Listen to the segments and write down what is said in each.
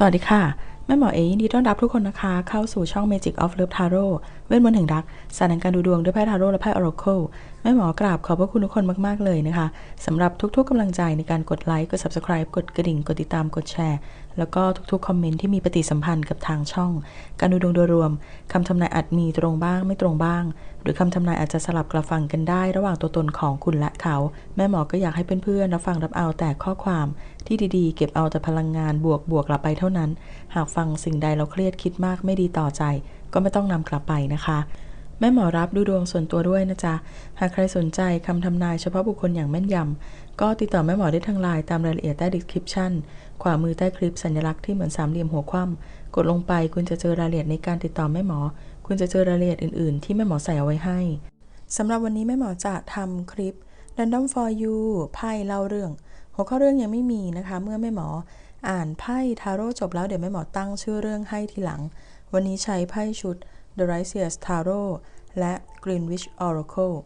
สวัสดีค่ะ แม่หมอเอยินดีต้อนรับทุกคนนะคะ เข้าสู่ช่อง Magic of Love Tarot เวทมนต์แห่งรัก สารการดูดวงด้วยไพ่ทาโร่และไพ่ออร์โคล ม่หมอกราบขอบพระคุณทุกคนมาก ๆ เลยนะคะสำหรับทุกๆกำลังใจในการกดไลค์กด Subscribe กดกระดิ่ง กดติดตามกดแชร์ แล้วก็ทุกๆ คอมเมนต์ที่มีปฏิสัมพันธ์กับทางช่อง การดูดวงโดยรวมคำทำนายอาจมีตรงบ้างไม่ตรงบ้าง หรือคำทำนายอาจจะสลับกลับฟังกันได้ ระหว่างตัวตนของคุณและเขา แม่หมอก็อยากให้เพื่อนๆรับฟังรับเอาแต่ข้อความ ที่ดีๆ เก็บเอาแต่พลังงานบวกบวกกลับไปเท่านั้น หากฟังสิ่งใดเราเครียดคิดมากไม่ดีต่อใจ ก็ไม่ต้องนำกลับไปนะคะ แม่หมอรับดูดวงส่วนตัวด้วยนะจ๊ะ หากใครสนใจคำทำนายเฉพาะบุคคลอย่างแม่นยำ ก็ติดต่อแม่หมอได้ทางไลน์ตามรายละเอียดใต้ description ขวามือใต้คลิปสัญลักษณ์ที่เหมือนสามเหลี่ยมหัวคว่ำกดลงไปคุณจะเจอรายละเอียดในการติดต่อแม่หมอ คุณจะเจอรายละเอียดอื่นๆ ที่แม่หมอใส่เอาไว้ให้สำหรับวันนี้แม่หมอจะทำคลิป random for you ไพ่เล่าเรื่อง หัวข้อเรื่องยังไม่มีนะคะ เมื่อแม่หมออ่านไพ่ทาโร่จบแล้วเดี๋ยวแม่หมอตั้งชื่อเรื่องให้ทีหลัง วันนี้ใช้ไพ่ชุด The Righteous Tarot และ Greenwich Oracle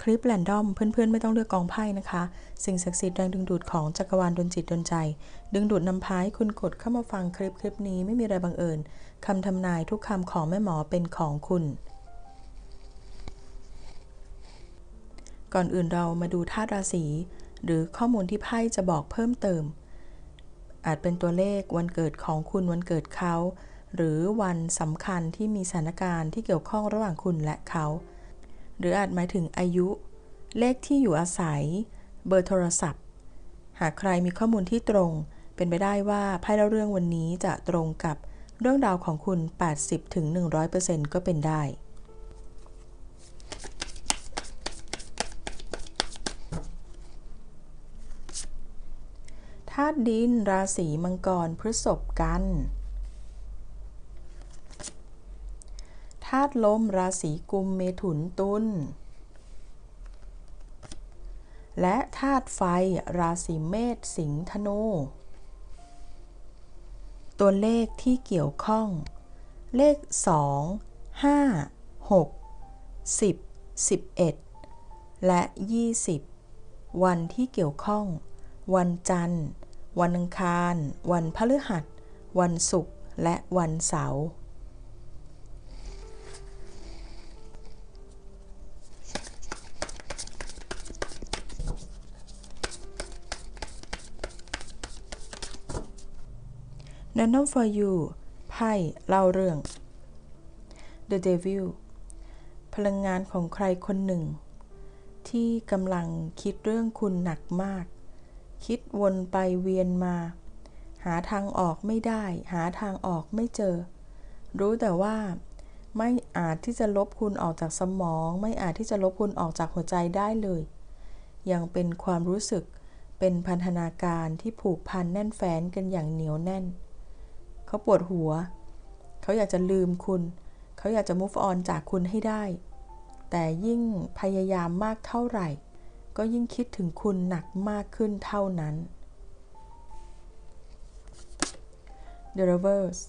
คลิปแรนดอมเพื่อนๆ ไม่ต้องเลือกกองไพ่นะคะ สิ่งศักดิ์สิทธิ์แรงดึงดูดของจักรวาลดนจิตดนใจ ดึงดูดนำพาให้คุณกดเข้ามาฟังคลิปคลิปนี้ไม่มีอะไรบังเอิญคำทำนายทุกคำของแม่หมอเป็นของคุณ ก่อนอื่นเรามาดูธาตุราศีหรือข้อมูลที่ไพ่จะบอกเพิ่มเติม อาจเป็นตัวเลขวันเกิดของคุณวันเกิดเขา หรือวันสำคัญที่มีสถานการณ์ที่เกี่ยวข้องระหว่างคุณและเขา หรืออาจหมายถึงอายุ เลขที่อยู่อาศัย เบอร์โทรศัพท์ หากใครมีข้อมูลที่ตรง เป็นไปได้ว่าไพ่เล่าเรื่องวันนี้จะตรงกับเรื่องราวของคุณ 80-100%ก็เป็นได้ธาตุดิน ราศีมังกร พฤษภกันาตุลมราศีกุมเมถุนตุลและธาตุไฟราศีเมษสิงห์ธนู ตัวเลขที่เกี่ยวข้อง เลข 2 5 6 10 11 และ 20 วันที่เกี่ยวข้อง วันจันทร์ วันอังคาร วันพฤหัส วันศุกร์และวันเสาร์ Random for you ไพ่เล่าเรื่อง The Devil พลังงานของใครคนหนึ่ง ที่กำลังคิดเรื่องคุณหนักมาก คิดวนไปเวียนมา หาทางออกไม่ได้ หาทางออกไม่เจอ รู้แต่ว่าไม่อาจที่จะลบคุณออกจากสมอง ไม่อาจที่จะลบคุณออกจากหัวใจได้เลย ยังเป็นความรู้สึกเป็นพันธนาการที่ผูกพันแน่นแฟ้นกันอย่างเหนียวแน่น เขาปวดหัว เขาอยากจะลืมคุณ เขาอยากจะ move on จากคุณให้ได้ แต่ยิ่งพยายามมากเท่าไหร่ ก็ยิ่งคิดถึงคุณหนักมากขึ้นเท่านั้น The Reverse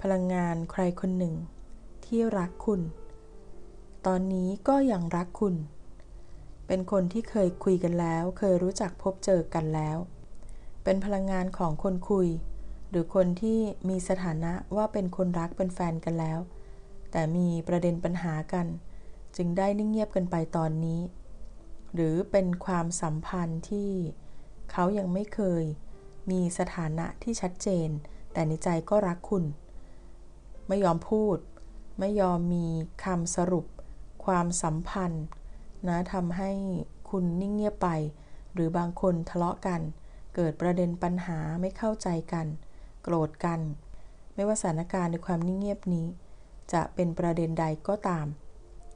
พลังงานใครคนหนึ่ง ที่รักคุณ ตอนนี้ก็ยังรักคุณ เป็นคนที่เคยคุยกันแล้ว เคยรู้จักพบเจอกันแล้ว เป็นพลังงานของคนคุย หรือคนที่มีสถานะว่าเป็นคนรักเป็นแฟนกันแล้ว แต่มีประเด็นปัญหากัน จึงได้นิ่งเงียบกันไปตอนนี้ หรือเป็นความสัมพันธ์ที่เขายังไม่เคย มีสถานะที่ชัดเจน แต่ในใจก็รักคุณ ไม่ยอมพูด ไม่ยอมมีคำสรุป ความสัมพันธ์นะทำให้คุณนิ่งเงียบไป หรือบางคนทะเลาะกัน เกิดประเด็นปัญหาไม่เข้าใจกัน โกรธกัน ไม่ว่าสถานการณ์ในความนิ่งเงียบนี้ จะเป็นประเด็นใดก็ตาม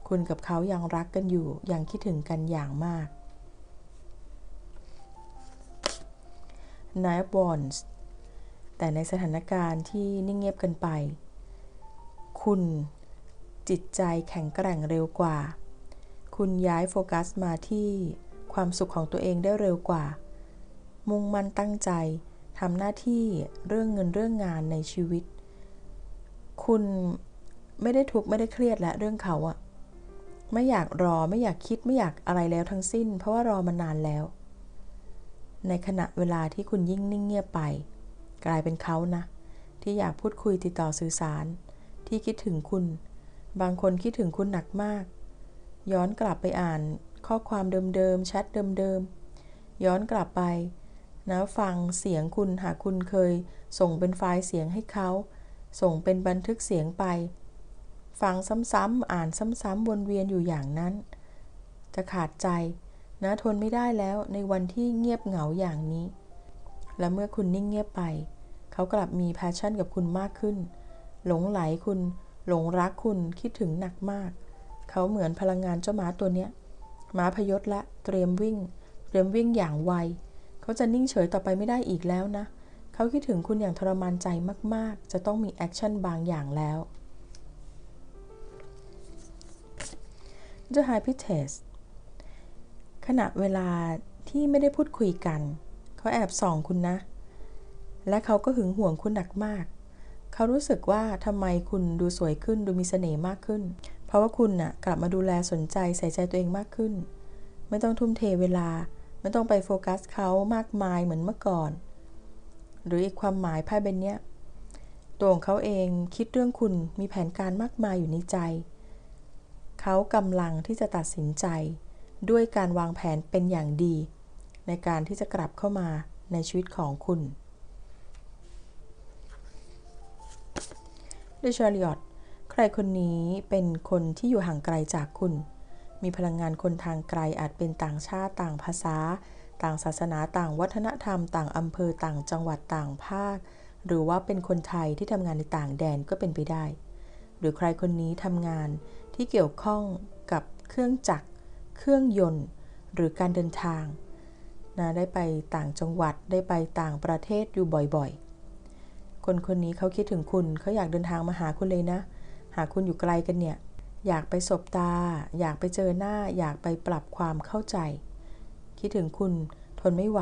คุณกับเขายังรักกันอยู่ ยังคิดถึงกันอย่างมาก Nine of Wands แต่ในสถานการณ์ที่นิ่งเงียบกันไป คุณจิตใจแข็งแกร่งเร็วกว่า คุณย้ายโฟกัสมาที่ความสุขของตัวเองได้เร็วกว่า มุ่งมั่นตั้งใจ ทำหน้าที่เรื่องเงินเรื่องงานในชีวิต คุณไม่ได้ทุกข์ไม่ได้เครียดและเรื่องเขาอะไม่อยากรอไม่อยากคิดไม่อยากอะไรแล้วทั้งสิ้น เพราะว่ารอมานานแล้ว ในขณะเวลาที่คุณยิ่งนิ่งเงียบไป กลายเป็นเขานะ ที่อยากพูดคุยติดต่อสื่อสาร ที่คิดถึงคุณ บางคนคิดถึงคุณหนักมาก ย้อนกลับไปอ่านข้อความเดิมๆแชทเดิมๆย้อนกลับไป นะฟังเสียงคุณหากคุณเคย ส่งเป็นไฟล์เสียงให้เขา ส่งเป็นบันทึกเสียงไป ฟังซ้ำๆอ่านซ้ำๆวนเวียนอยู่อย่างนั้น จะขาดใจนะทนไม่ได้แล้วในวันที่เงียบเหงาอย่างนี้ และเมื่อคุณนิ่งเงียบไป เขากลับมีแพชชั่นกับคุณมากขึ้น หลงไหลคุณ หลงรักคุณคิดถึงหนักมาก เขาเหมือนพลังงานเจ้าม้าตัวเนี้ยม้าพยศละเตรียมวิ่ง เตรียมวิ่งอย่างไว เขาจะนิ่งเฉยต่อไปไม่ได้อีกแล้วนะ เขาคิดถึงคุณอย่างทรมานใจมาก ๆ จะต้องมีแอคชั่นบางอย่างแล้ว The High p i t e s ขณะเวลาที่ไม่ได้พูดคุยกัน เขาแอบส่องคุณนะ และเขาก็หึงหวงคุณหนักมาก เขารู้สึกว่าทำไมคุณดูสวยขึ้นดูมีเสน่ห์มากขึ้น เพราะว่าคุณน่ะกลับมาดูแลสนใจใส่ใจตัวเองมากขึ้น ไม่ต้องทุ่มเทเวลา ไม่ต้องไปโฟกัสเขามากมายเหมือนเมื่อก่อน หรืออีกความหมายไพ่ใบนี้ตัวของเขาเองคิดเรื่องคุณมีแผนการมากมายอยู่ในใจ เขากำลังที่จะตัดสินใจ ด้วยการวางแผนเป็นอย่างดี ในการที่จะกลับเข้ามาในชีวิตของคุณดิชาริอตใครคนนี้เป็นคนที่อยู่ห่างไกลจากคุณ มีพลังงานคนทางไกลอาจเป็นต่างชาติต่างภาษา ต่างศาสนาต่างวัฒนธรรม ต่างอำเภอต่างจังหวัดต่างภาค หรือว่าเป็นคนไทยที่ทำงานในต่างแดนก็เป็นไปได้ หรือใครคนนี้ทำงานที่เกี่ยวข้องกับเครื่องจักร เครื่องยนต์ หรือการเดินทางนะได้ไปต่างจังหวัดได้ไปต่างประเทศอยู่บ่อยๆ คนคนนี้เขาคิดถึงคุณเขาอยากเดินทางมาหาคุณเลยนะ หากคุณอยู่ไกลกันเนี่ย อยากไปสบตา อยากไปเจอหน้า อยากไปปรับความเข้าใจ คิดถึงคุณทนไม่ไหว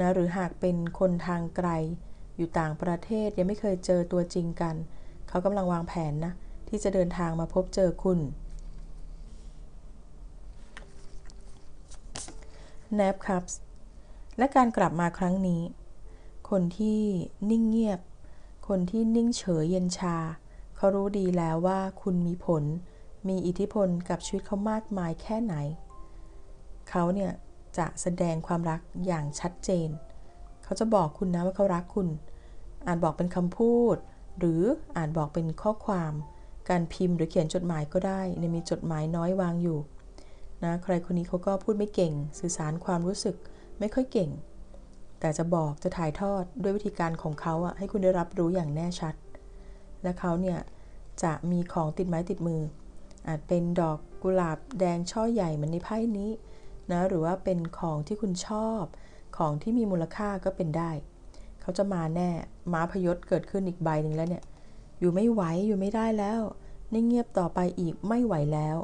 นะหรือหากเป็นคนทางไกล อยู่ต่างประเทศยังไม่เคยเจอตัวจริงกัน เขากำลังวางแผนนะ ที่จะเดินทางมาพบเจอคุณ n a p Cups และการกลับมาครั้งนี้ คนที่นิ่งเงียบ คนที่นิ่งเฉยเย็นชา เขารู้ดีแล้วว่าคุณมีผล มีอิทธิพลกับชีวิตเขามากมายแค่ไหน เขาเนี่ยจะแสดงความรักอย่างชัดเจน เขาจะบอกคุณนะว่าเขารักคุณ อาจบอกเป็นคำพูด หรืออาจบอกเป็นข้อความ การพิมพ์หรือเขียนจดหมายก็ได้ในมีจดหมายน้อยวางอยู่นะใครคนนี้เขาก็พูดไม่เก่ง สื่อสารความรู้สึกไม่ค่อยเก่ง แต่จะบอกจะถ่ายทอดด้วยวิธีการของเขาอะให้คุณได้รับรู้อย่างแน่ชัด และเขาเนี่ยจะมีของติดไม้ติดมือ อาจเป็นดอกกุหลาบแดงช่อใหญ่เหมือนในไพ่นี้นะหรือว่าเป็นของที่คุณชอบของที่มีมูลค่าก็เป็นได้ เขาจะมาแน่ม้าพยศเกิดขึ้นอีกใบหนึ่งแล้วเนี่ยอยู่ไม่ไหวอยู่ไม่ได้แล้วนิ่งเงียบต่อไปอีกไม่ไหวแล้ว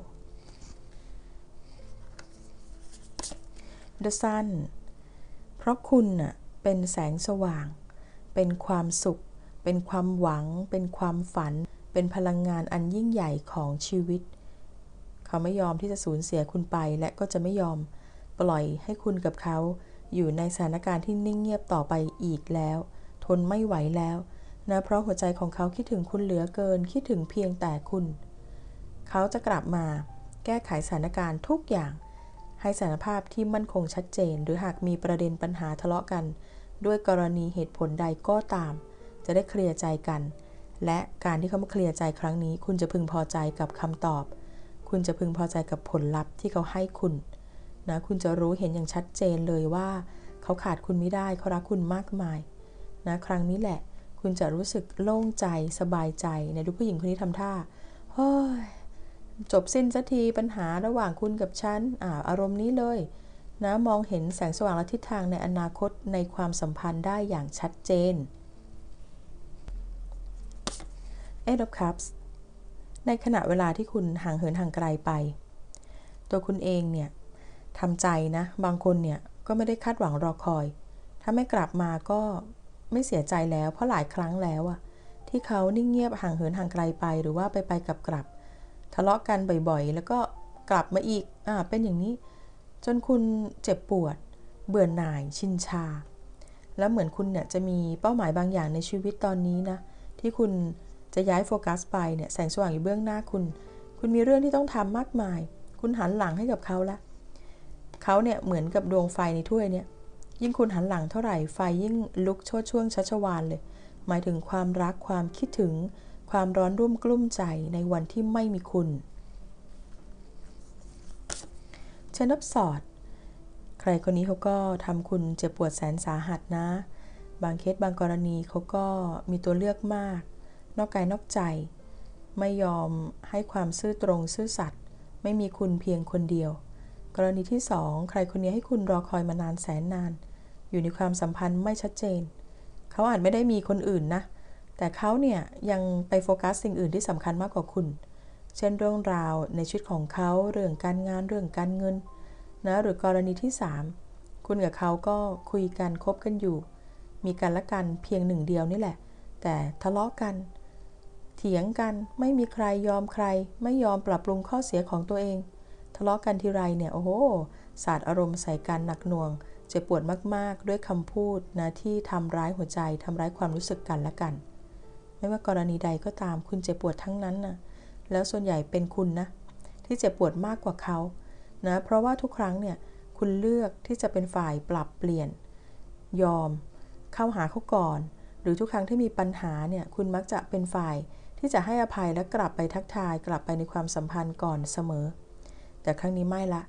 The Sun เพราะคุณน่ะเป็นแสงสว่าง เป็นความสุข เป็นความหวัง เป็นความฝัน เป็นพลังงานอันยิ่งใหญ่ของชีวิต เขาไม่ยอมที่จะสูญเสียคุณไปและก็จะไม่ยอมปล่อยให้คุณกับเขา อยู่ในสถานการณ์ที่นิ่งเงียบต่อไปอีกแล้ว ทนไม่ไหวแล้วนะเพราะหัวใจของเขาคิดถึงคุณเหลือเกินคิดถึงเพียงแต่คุณ เขาจะกลับมาแก้ไขสถานการณ์ทุกอย่าง ให้สารภาพที่มั่นคงชัดเจน หรือหากมีประเด็นปัญหาทะเลาะกัน ด้วยกรณีเหตุผลใดก็ตาม จะได้เคลียร์ใจกัน และการที่เขามาเคลียร์ใจครั้งนี้ คุณจะพึงพอใจกับคำตอบ คุณจะพึงพอใจกับผลลัพธ์ที่เขาให้คุณนะคุณจะรู้เห็นอย่างชัดเจนเลยว่า เขาขาดคุณไม่ได้เขารักคุณมากมายนะครั้งนี้แหละ คุณจะรู้สึกโล่งใจสบายใจในดูผู้หญิงคนนี้ทำท่าเฮ้ยจบสิ้นสักทีปัญหาระหว่างคุณกับฉันอาอารมณ์นี้เลยนะมองเห็นแสงสว่างและทิศทางในอนาคตในความสัมพันธ์ได้อย่างชัดเจน Eight of Cups ในขณะเวลาที่คุณห่างเหินห่างไกลไป ตัวคุณเองเนี่ยทำใจนะ บางคนเนี่ยก็ไม่ได้คาดหวังรอคอย ถ้าไม่กลับมาก็ไม่เสียใจแล้ว เพราะหลายครั้งแล้วอะที่เขานิ่งเงียบห่างเหินห่างไกลไปหรือว่าไปไปกลับกลับทะเลาะกันบ่อยๆ แล้วก็กลับมาอีกอ่าเป็นอย่างนี้ จนคุณเจ็บปวด เบื่อหน่ายชินชา แล้วเหมือนคุณเนี่ยจะมีเป้าหมายบางอย่างในชีวิตตอนนี้นะที่คุณ จะย้ายโฟกัสไปเนี่ยแสงสว่างอยู่เบื้องหน้าคุณ คุณมีเรื่องที่ต้องทำมากมาย คุณหันหลังให้กับเขาละเขาเนี่ยเหมือนกับดวงไฟในถ้วยเนี่ยยิ่งคุณหันหลังเท่าไหร่ไฟยิ่งลุกโชดช่วงชัชวานเลย หมายถึงความรักความคิดถึง ความร้อนรุ่มกลุ้มใจในวันที่ไม่มีคุณเชนับสอด ใครคนนี้เขาก็ทำคุณเจ็บปวดแสนสาหัสนะ บางเคสบางกรณีเขาก็มีตัวเลือกมาก นอกกายนอกใจ ไม่ยอมให้ความซื่อตรงซื่อสัตย์ไม่มีคุณเพียงคนเดียว กรณีที่สองใครคนนี้ให้คุณรอคอยมานานแสนนาน อยู่ในความสัมพันธ์ไม่ชัดเจน เขาอาจไม่ได้มีคนอื่นนะ แต่เขาเนี่ยยังไปโฟกัสสิ่งอื่นที่สำคัญมากกว่าคุณ เช่นเรื่องราวในชีวิตของเขาเรื่องการงานเรื่องการเงินนะหรือกรณีที่ 3 คุณกับเขาก็คุยกันคบกันอยู่ มีกันและกันเพียงหนึ่งเดียวนี่แหละ แต่ทะเลาะกัน เถียงกันไม่มีใครยอมใคร ไม่ยอมปรับปรุงข้อเสียของตัวเอง ทะเลาะกันทีไรเนี่ย โอ้โหสาดอารมณ์ใส่กันหนักหน่วง เจ็บปวดมากๆ ด้วยคำพูดนะที่ทำร้ายหัวใจทำร้ายความรู้สึกกันและกัน ไม่ว่ากรณีใดก็ตามคุณเจ็บปวดทั้งนั้นนะแล้วส่วนใหญ่เป็นคุณนะ ที่เจ็บปวดมากกว่าเขานะเพราะว่าทุกครั้งเนี่ยคุณเลือกที่จะเป็นฝ่ายปรับเปลี่ยน ยอม เข้าหาเขาก่อน หรือทุกครั้งที่มีปัญหาเนี่ยคุณมักจะเป็นฝ่าย ที่จะให้อภัยและกลับไปทักทายกลับไปในความสัมพันธ์ก่อนเสมอ แต่ครั้งนี้ไม่ละ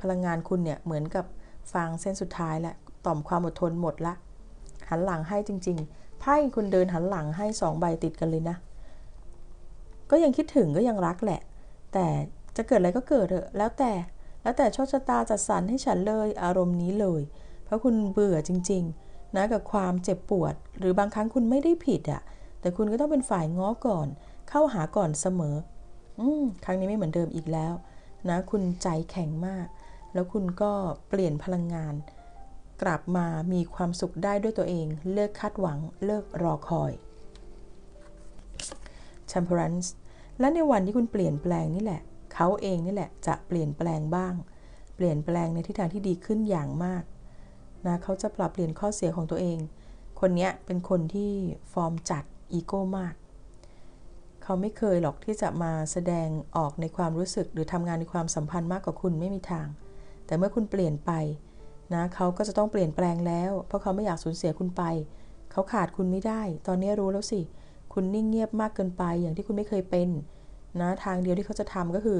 พลังงานคุณเนี่ยเหมือนกับฟางเส้นสุดท้ายและต่อมความอดทนหมดละ หันหลังให้จริงๆไพ่คุณเดินหันหลังให้สองใบติดกันเลยนะ ก็ยังคิดถึงก็ยังรักแหละ แต่จะเกิดอะไรก็เกิดเถอะแล้วแต่แล้วแต่โชคชะตาจัดสรรให้ฉันเลยอารมณ์นี้เลย เพราะคุณเบื่อจริง ๆ นะกับความเจ็บปวด หรือบางครั้งคุณไม่ได้ผิดอะ่ะ แต่คุณก็ต้องเป็นฝ่ายง้อก่อน เข้าหาก่อนเสมอ อืมครั้งนี้ไม่เหมือนเดิมอีกแล้ว นะ คุณใจแข็งมาก แล้วคุณก็เปลี่ยนพลังงาน กลับมามีความสุขได้ด้วยตัวเอง เลิกคาดหวัง เลิกรอคอย Temperance และในวันที่คุณเปลี่ยนแปลงนี่แหละ เขาเองนี่แหละจะเปลี่ยนแปลงบ้าง เปลี่ยนแปลงในทิศทางที่ดีขึ้นอย่างมากนะเขาจะปรับเปลี่ยนข้อเสียของตัวเอง คนนี้เป็นคนที่ฟอร์มจัด อีโก้มาก เขาไม่เคยหรอกที่จะมาแสดงออกในความรู้สึกหรือทำงานในความสัมพันธ์มากกว่าคุณไม่มีทาง แต่เมื่อคุณเปลี่ยนไปนะเขาก็จะต้องเปลี่ยนแปลงแล้ว เพราะเขาไม่อยากสูญเสียคุณไป เขาขาดคุณไม่ได้ ตอนนี้รู้แล้วสิ คุณนิ่งเงียบมากเกินไป อย่างที่คุณไม่เคยเป็นนะทางเดียวที่เขาจะทำก็คือ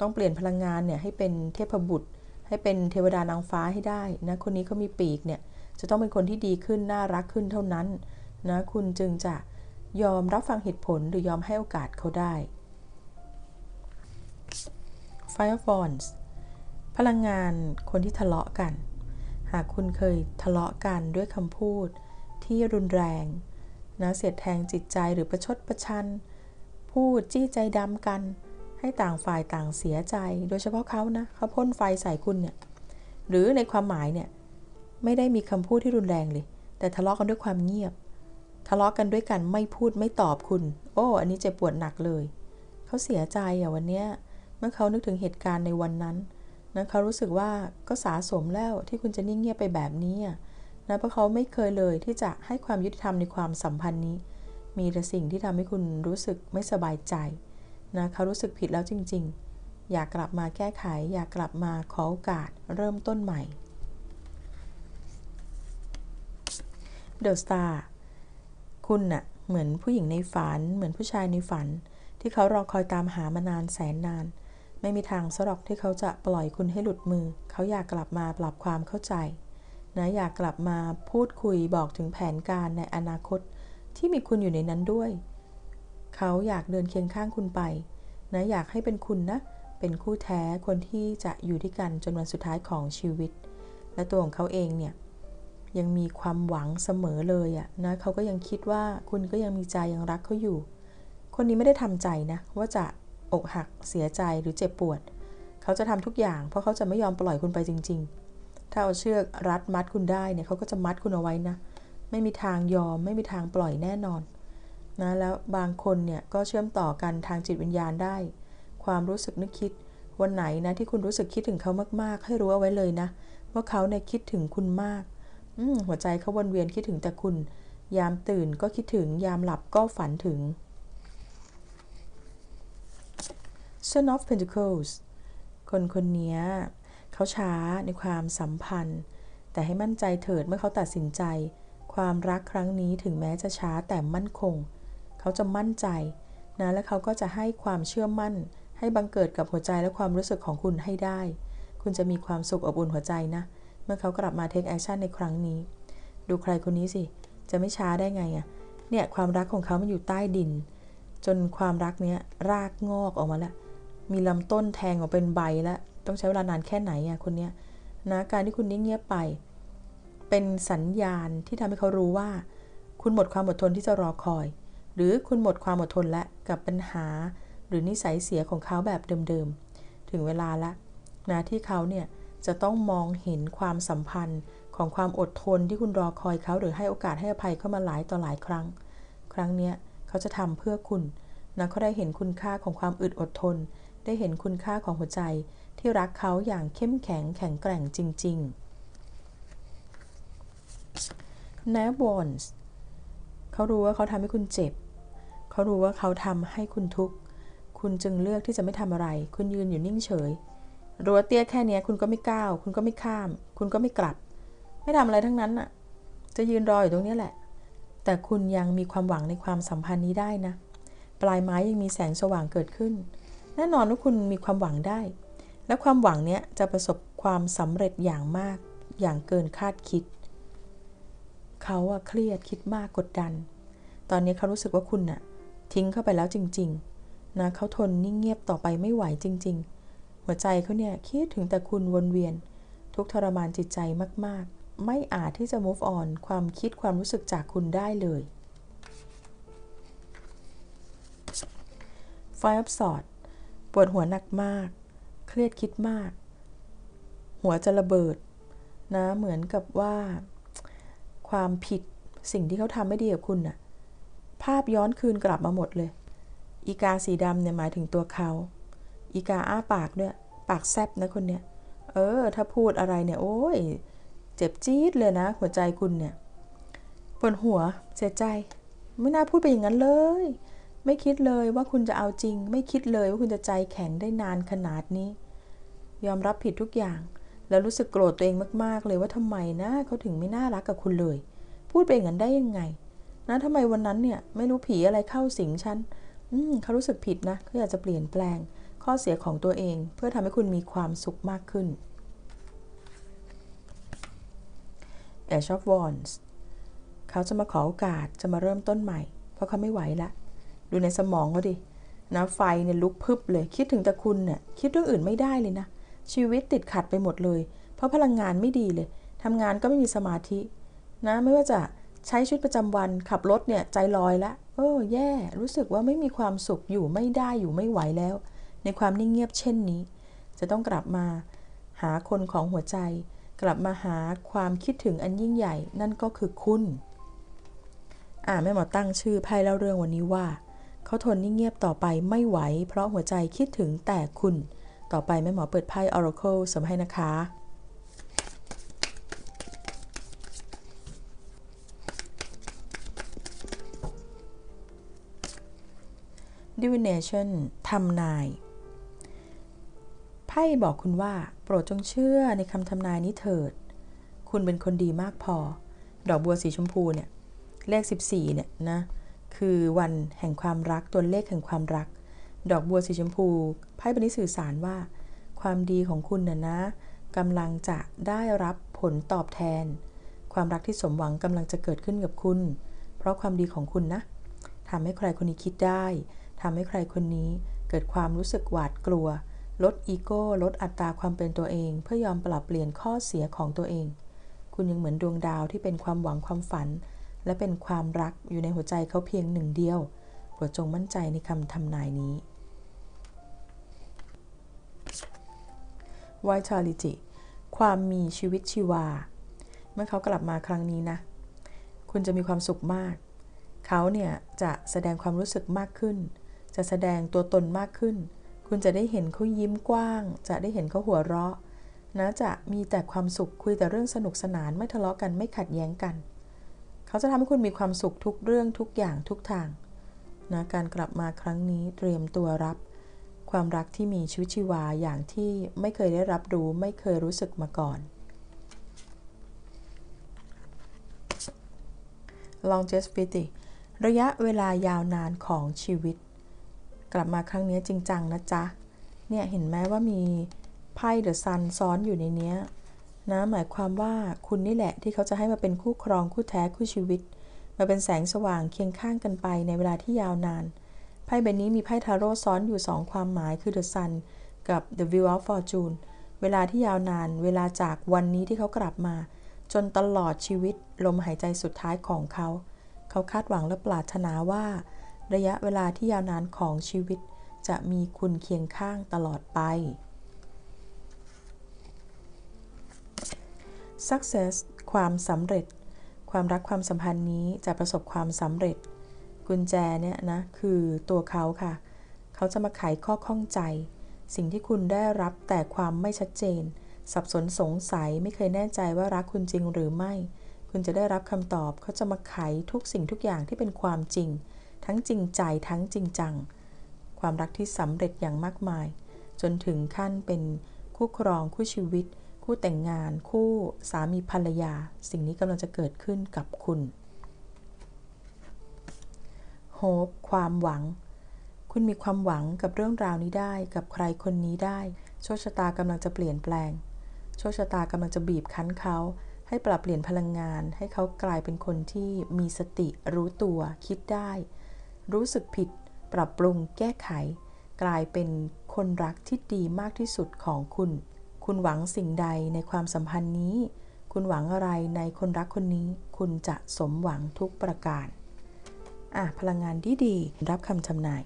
ต้องเปลี่ยนพลังงานเนี่ยให้เป็นเทพบุตร ให้เป็นเทวดานางฟ้าให้ได้นะคนนี้เขามีปีกเนี่ยจะต้องเป็นคนที่ดีขึ้นน่ารักขึ้นเท่านั้นนะคุณจึงจะ ยอมรับฟังเหตุผลหรือยอมให้โอกาสเขาได้ Fire f o n s พลังงานคนที่ทะเลาะกัน หากคุณเคยทะเลาะกันด้วยคำพูดที่รุนแรงนะเสียดแทงจิตใจหรือประชดประชัน พูดจี้ใจดำกัน ให้ต่างฝ่ายต่างเสียใจ โดยเฉพาะเขานะเขาพ่นไฟใส่คุณเนี่ยหรือในความหมายเนี่ยไม่ได้มีคำพูดที่รุนแรงเลย แต่ทะเลาะกันด้วยความเงียบ ทะเลาะกันด้วยกันไม่พูดไม่ตอบคุณ โอ้ อันนี้เจ็บปวดหนักเลย เขาเสียใจอะวันเนี้ยเมื่อเขานึกถึงเหตุการณ์ในวันนั้นนะเขารู้สึกว่าก็สาสมแล้วที่คุณจะนิ่งเงียบไปแบบนี้นะเพราะเขาไม่เคยเลยที่จะให้ความยุติธรรมในความสัมพันธ์นี้ มีแต่สิ่งที่ทำให้คุณรู้สึกไม่สบายใจนะเขารู้สึกผิดแล้วจริง ๆ อยากกลับมาแก้ไข อยากกลับมาขอโอกาสเริ่มต้นใหม่เดอะสตาร์ คุณน่ะ เหมือนผู้หญิงในฝัน เหมือนผู้ชายในฝัน ที่เขารอคอยตามหามานานแสนนาน ไม่มีทางสรอกที่เขาจะปล่อยคุณให้หลุดมือ เขาอยากกลับมาปรับความเข้าใจ นะอยากกลับมาพูดคุยบอกถึงแผนการในอนาคต ที่มีคุณอยู่ในนั้นด้วย เขาอยากเดินเคียงข้างคุณไป นะอยากให้เป็นคุณนะ เป็นคู่แท้คนที่จะอยู่ที่กันจนวันสุดท้ายของชีวิต และตัวของเขาเองเนี่ย ยังมีความหวังเสมอเลยอะนะเขาก็ยังคิดว่าคุณก็ยังมีใจยังรักเขาอยู่ คนนี้ไม่ได้ทำใจนะว่าจะอกหักเสียใจหรือเจ็บปวด เขาจะทำทุกอย่างเพราะเขาจะไม่ยอมปล่อยคุณไปจริง ๆ ถ้าเอาเชือกรัดมัดคุณได้เนี่ยเขาก็จะมัดคุณเอาไว้นะ ไม่มีทางยอมไม่มีทางปล่อยแน่นอนนะแล้วบางคนเนี่ยก็เชื่อมต่อกันทางจิตวิญญาณได้ ความรู้สึกนึกคิดวันไหนนะที่คุณรู้สึกคิดถึงเขามากๆ ให้รู้เอาไว้เลยนะ ว่าเขาเนี่ยคิดถึงคุณมาก หัวใจเขาวนเวียนคิดถึงแต่คุณ ยามตื่นก็คิดถึง ยามหลับก็ฝันถึง Son of Pentacles คนคนนี้เขาช้าในความสัมพันธ์ แต่ให้มั่นใจเถิดเมื่อเขาตัดสินใจ ความรักครั้งนี้ถึงแม้จะช้าแต่มั่นคง เขาจะมั่นใจนะและเขาก็จะให้ความเชื่อมั่น ให้บังเกิดกับหัวใจและความรู้สึกของคุณให้ได้ คุณจะมีความสุขอบอุ่นหัวใจนะ มื่อเขากลับมาเทคแอคชั่นในครั้งนี้ ดูใครคนนี้สิ จะไม่ช้าได้ไงอะเนี่ยความรักของเขามันอยู่ใต้ดิน จนความรักเนี้ยรากงอกออกมาแล้ว มีลำต้นแทงออกเป็นใบแล้ว ต้องใช้เวลานานแค่ไหนอะคนเนี้ยนะการที่คุณนิ่งเงียบไป เป็นสัญญาณที่ทำให้เขารู้ว่า คุณหมดความอดทนที่จะรอคอย หรือคุณหมดความอดทนและกับปัญหา หรือนิสัยเสียของเขาแบบเดิมๆ ถึงเวลาละนะที่เขาเนี่ย จะต้องมองเห็นความสัมพันธ์ของความอดทนที่คุณรอคอยเขา หรือให้โอกาสให้อภัยเข้ามาหลายต่อหลายครั้ง ครั้งเนี้ยเขาจะทำเพื่อคุณนะเขาได้เห็นคุณค่าของความอึดอดทน ได้เห็นคุณค่าของหัวใจที่รักเขาอย่างเข้มแข็งแข็งแกร่งจริงๆ n a b o n s เขารู้ว่าเขาทำให้คุณเจ็บ เขารู้ว่าเขาทำให้คุณทุกข์ คุณจึงเลือกที่จะไม่ทำอะไร คุณยืนอยู่นิ่งเฉย รั้วเตี้ยแค่นี้คุณก็ไม่ก้าว คุณก็ไม่ข้าม คุณก็ไม่กลับ ไม่ทำอะไรทั้งนั้นน่ะจะยืนรออยู่ตรงนี้แหละ แต่คุณยังมีความหวังในความสัมพันธ์นี้ได้นะ ปลายไม้ยังมีแสงสว่างเกิดขึ้น แน่นอนว่าคุณมีความหวังได้ และความหวังเนี้ยจะประสบความสำเร็จอย่างมาก อย่างเกินคาดคิด เขาอะเครียดคิดมากกดดัน ตอนนี้เขารู้สึกว่าคุณน่ะ ทิ้งเข้าไปแล้วจริง ๆ นะเขาทนนิ่งเงียบต่อไปไม่ไหวจริง ๆ หัวใจเขาเนี่ยคิดถึงแต่คุณวนเวียน ทุกทรมานจิตใจมาก ๆ ไม่อาจที่จะ move on ความคิดความรู้สึกจากคุณได้เลย Five of Swords ปวดหัวหนักมาก เครียดคิดมาก หัวจะระเบิดนะเหมือนกับว่า ความผิดสิ่งที่เขาทำไม่ดีกับคุณน่ะภาพย้อนคืนกลับมาหมดเลย อีกาสีดำเนี่ยหมายถึงตัวเขา อีกาอ้าปากด้วย ปากแซบนะคนเนี้ย เออ ถ้าพูดอะไรเนี่ย โอ้ย เจ็บจี๊ดเลยนะ หัวใจคุณเนี่ยปวดหัวเสียใจ ไม่น่าพูดไปอย่างนั้นเลย ไม่คิดเลยว่าคุณจะเอาจริง ไม่คิดเลยว่าคุณจะใจแข็งได้นานขนาดนี้ ยอมรับผิดทุกอย่าง แล้วรู้สึกโกรธตัวเองมาก ๆ เลยว่าทำไมนะเขาถึงไม่น่ารักกับคุณเลย พูดไปอย่างนั้นได้ยังไง นะทำไมวันนั้นเนี่ย ไม่รู้ผีอะไรเข้าสิงฉันอืมเขารู้สึกผิดนะเขาอยากจะเปลี่ยนแปลง ข้อเสียของตัวเองเพื่อทำให้คุณมีความสุขมากขึ้น Ash of Wands เขาจะมาขอโอกาสจะมาเริ่มต้นใหม่ เพราะเขาไม่ไหวละ ดูในสมองเขาดินะไฟเนี่ยลุกพึบเลย คิดถึงแต่คุณเนี่ยคิดเรื่องอื่นไม่ได้เลยนะ ชีวิตติดขัดไปหมดเลย เพราะพลังงานไม่ดีเลยทำงานก็ไม่มีสมาธิ นะไม่ว่าจะใช้ชีวิตประจำวันขับรถเนี่ยใจลอยละเออแย่ รู้สึกว่าไม่มีความสุขอยู่ไม่ได้อยู่ไม่ไหวแล้ว ในความนิ่งเงียบเช่นนี้ จะต้องกลับมาหาคนของหัวใจ กลับมาหาความคิดถึงอันยิ่งใหญ่ นั่นก็คือคุณ อ่าแม่หมอตั้งชื่อไพ่เล่าเรื่องวันนี้ว่า เขาทนนิ่งเงียบต่อไปไม่ไหว เพราะหัวใจคิดถึงแต่คุณ ต่อไปแม่หมอเปิดไพ่ Oracle สมให้นะคะ divination ทำนาย ไพ่บอกคุณว่า โปรดจงเชื่อในคำทำนายนี้เถิด คุณเป็นคนดีมากพอ ดอกบัวสีชมพูเนี่ย เลข 14 เนี่ยนะ คือวันแห่งความรัก ตัวเลขแห่งความรัก ดอกบัวสีชมพูไพ่ใบนี้สื่อสารว่า ความดีของคุณน่ะนะกำลังจะได้รับผลตอบแทน ความรักที่สมหวังกำลังจะเกิดขึ้นกับคุณ เพราะความดีของคุณนะทำให้ใครคนนี้คิดได้ทำให้ใครคนนี้เกิดความรู้สึกหวาดกลัว ลดอีโก้ลดอัตราความเป็นตัวเอง เพื่อยอมปรับเปลี่ยนข้อเสียของตัวเอง คุณยังเหมือนดวงดาวที่เป็นความหวังความฝัน และเป็นความรักอยู่ในหัวใจเขาเพียงหนึ่งเดียวโปรดจงมั่นใจในคำทำนายนี้ Vitality ความมีชีวิตชีวา เมื่อเขากลับมาครั้งนี้นะ คุณจะมีความสุขมาก เขาเนี่ยจะแสดงความรู้สึกมากขึ้น จะแสดงตัวตนมากขึ้น คุณจะได้เห็นเขายิ้มกว้าง จะได้เห็นเขาหัวเราะนะจะมีแต่ความสุขคุยแต่เรื่องสนุกสนานไม่ทะเลาะกันไม่ขัดแย้งกัน เขาจะทำให้คุณมีความสุขทุกเรื่องทุกอย่างทุกทางนะการกลับมาครั้งนี้เตรียมตัวรับ ความรักที่มีชีวิตชีวาอย่างที่ไม่เคยได้รับรู้ไม่เคยรู้สึกมาก่อน longevity ระยะเวลายาวนานของชีวิต กลับมาครั้งนี้จริงจังนะจ๊ะ เนี่ยเห็นไหมว่ามีไพ่เดอะซันซ้อนอยู่ในนี้นะหมายความว่าคุณนี่แหละที่เขาจะให้มาเป็นคู่ครองคู่แท้คู่ชีวิต มาเป็นแสงสว่างเคียงข้างกันไปในเวลาที่ยาวนาน ไพ่ใบนี้มีไพ่ทาโร่ซ้อนอยู่ 2 ความหมายคือ The Sun กับ The Wheel of Fortune เวลาที่ยาวนาน เวลาจากวันนี้ที่เขากลับมา จนตลอดชีวิตลมหายใจสุดท้ายของเขา เขาคาดหวังและปรารถนาว่า ระยะเวลาที่ยาวนานของชีวิต จะมีคุณเคียงข้างตลอดไป success ความสำเร็จ ความรักความสัมพันธ์นี้จะประสบความสำเร็จ กุญแจเนี่ยนะคือตัวเขาค่ะ เขาจะมาไขข้อข้องใจ สิ่งที่คุณได้รับแต่ความไม่ชัดเจน สับสนสงสัยไม่เคยแน่ใจว่ารักคุณจริงหรือไม่ คุณจะได้รับคำตอบเขาจะมาไขทุกสิ่งทุกอย่างที่เป็นความจริง ทั้งจริงใจทั้งจริงจัง ความรักที่สำเร็จอย่างมากมาย จนถึงขั้นเป็นคู่ครองคู่ชีวิต คู่แต่งงาน คู่สามีภรรยา สิ่งนี้กำลังจะเกิดขึ้นกับคุณ hope ความหวัง คุณมีความหวังกับเรื่องราวนี้ได้ กับใครคนนี้ได้ โชคชะตากำลังจะเปลี่ยนแปลง โชคชะตากำลังจะบีบคั้นเขาให้ปรับเปลี่ยนพลังงาน ให้เขากลายเป็นคนที่มีสติรู้ตัวคิดได้ รู้สึกผิด ปรับปรุงแก้ไข กลายเป็นคนรักที่ดีมากที่สุดของคุณ คุณหวังสิ่งใดในความสัมพันธ์นี้ คุณหวังอะไรในคนรักคนนี้ คุณจะสมหวังทุกประการอะพลังงานดีดีรับคำทำนาย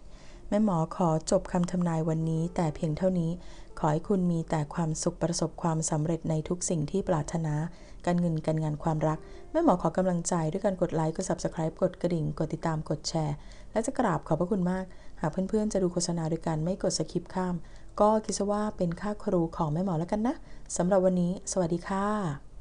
แม่หมอขอจบคำทำนายวันนี้แต่เพียงเท่านี้ อให้คุณมีแต่ความสุขประสบความสำเร็จในทุกสิ่งที่ปรารถนา การเงินการงานความรัก แม่หมอขอกำลังใจด้วยการกดไลค์ กด subscribe กดกระดิ่ง กดติดตามกดแชร์ และจะกราบขอบพระคุณมาก หากเพื่อนๆ จะดูโฆษณาด้วยกันไม่กดสคิปข้าม ก็คิดซะว่าเป็นค่าครูของแม่หมอแล้วกันนะสำหรับวันนี้ สวัสดีค่ะ